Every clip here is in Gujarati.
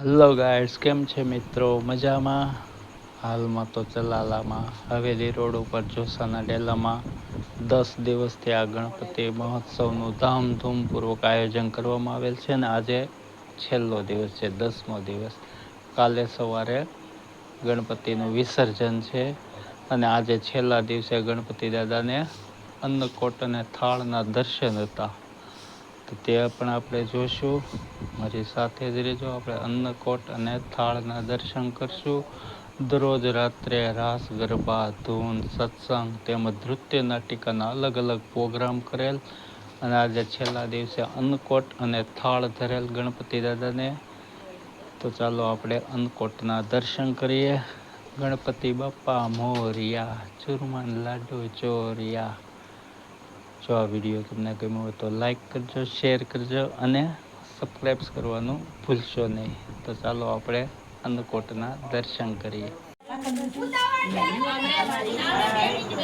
હેલો ગાઈડ્સ કેમ છે મિત્રો? મજામાં? હાલમાં તો ચલાલામાં, હવેલી રોડ ઉપર જોસાના ડેલામાં દસ દિવસથી આ ગણપતિ મહોત્સવનું ધામધૂમપૂર્વક આયોજન કરવામાં આવેલ છે ને આજે છેલ્લો દિવસ છે, દસમો દિવસ. કાલે સવારે ગણપતિનું વિસર્જન છે અને આજે છેલ્લા દિવસે ગણપતિ દાદાને અન્નકોટ અને થાળના દર્શન હતા. તો તે પણ આપણે જોશું. મારી સાથે જ રહેજો. આપણે અન્નકોટ અને થાળના દર્શન કરશું. દરરોજ રાત્રે રાસ, ગરબા, ધૂન, સત્સંગ તેમજ નૃત્ય નાટિકાના અલગ અલગ પ્રોગ્રામ કરેલ. અને આજે છેલ્લા દિવસે અન્નકોટ અને થાળ ધરેલ ગણપતિ દાદાને. તો ચાલો આપણે અન્નકોટના દર્શન કરીએ. ગણપતિ બાપા મોરિયા, ચુરમાન લાડુ ચોરિયા. જો આ વીડિયો તમને ગમ્યો હોય તો લાઈક કરજો શેર કરજો અને સબસ્ક્રાઈબ કરવાનું ભૂલશો નહીં. તો ચાલો આપણે અન્નકોટના દર્શન કરીએ.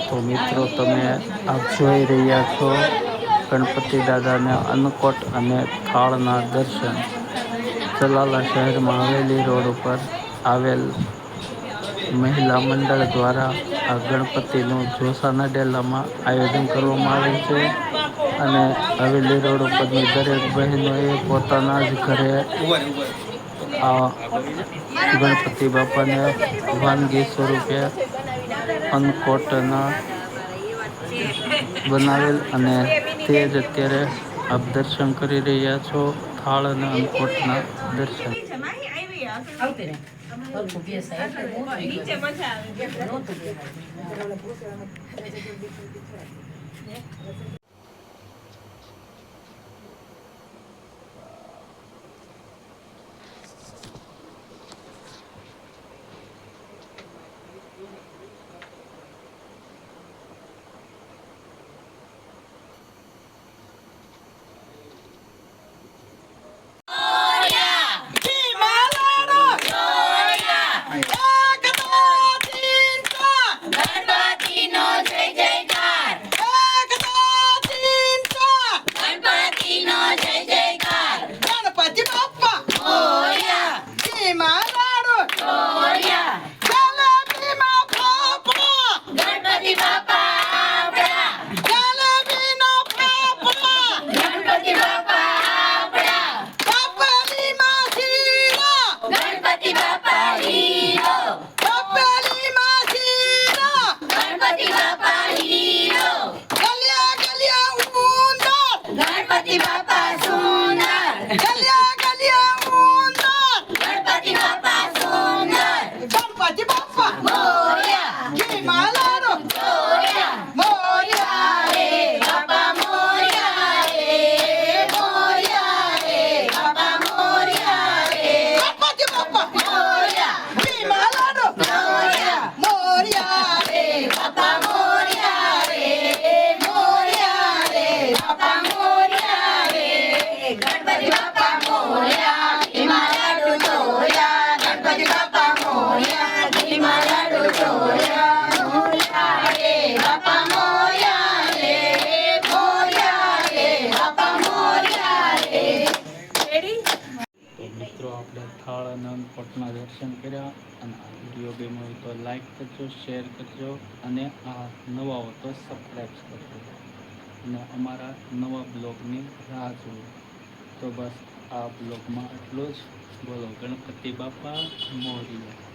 તો મિત્રો તમે આપ જોઈ રહ્યા છો ગણપતિ દાદાને અન્નકોટ અને થાળના દર્શન. ચલાલા શહેરમાં આવેલી રોડ ઉપર આવેલ મહિલા મંડળ દ્વારા આ ગણપતિનું જોસાના ડેલામાં આયોજન કરવામાં આવે છે. અને હવેલી રોડ ઉપરની દરેક બહેનોએ પોતાના જ ઘરે આ ગણપતિ બાપાને વાનગી સ્વરૂપે અન્નકોટના બનાવેલ અને તે જ અત્યારે આપ દર્શન કરી રહ્યા છો. થાળ અને અન્નકોટના દર્શન. હરખું બેસાય એટલે બહુ થઈ ગયું. નહોતું બેસાય. ગણપતિનો જય જયકાર ગણપતિનો જય જયકાર ગણપતિ બાપ્પા મોરયા ઘીમાં લાડુ મોરયા જલેબીમાં ફાફડા ગણપતિ બાપા આપણા જલેબીનો ફાફડા ગણપતિ બાપા આપણા તપેલીમાં શીરા ગણપતિ બાપા હીરો તપેલીમાં શીરા ગણપતિ બાપા હીરો ગલિયા ગલિયા ઊંદર ગણપતિ બાપા સુંદર ગલિયા ગલિયા ઊંદર ગણપતિ બાપા સુંદર ગણપતિ બાપ્પા મોરયા ઘીમાં લાડુ મોરયા મોરિયા રે બાપા મોરયા રે મોરયા રે બાપા મોરયા રે ગણપતિ બાપ્પા મોરયા ઘીમાં લાડુ મોરયા મોરિયા રે બાપા મોરયા રે મોરયા રે બાપા મોરયા રે ગણપતિ બાપા મોરયા ઘીમાં લાડુ ચોર્યા ગણપતિ બાપા મોરયા ઘીમાં લાડુ ચોર્યા મોરયા રે બાપા મોરયા રે મોરયા રે બાપા મોરયા રે તો મિત્રો આપણે થાળ કોટના દર્શન કર્યા અને આ વીડિયો ગમ્યો હોય તો લાઈક કરજો શેર કરજો અને આ નવા હો તો સબસ્ક્રાઈબ કરજો. અને અમારા નવા બ્લોગની રાહ જુઓ. તો બસ આ બ્લોગમાં આટલું જ. બોલો, ગણપતિ બાપા, મોરિયા.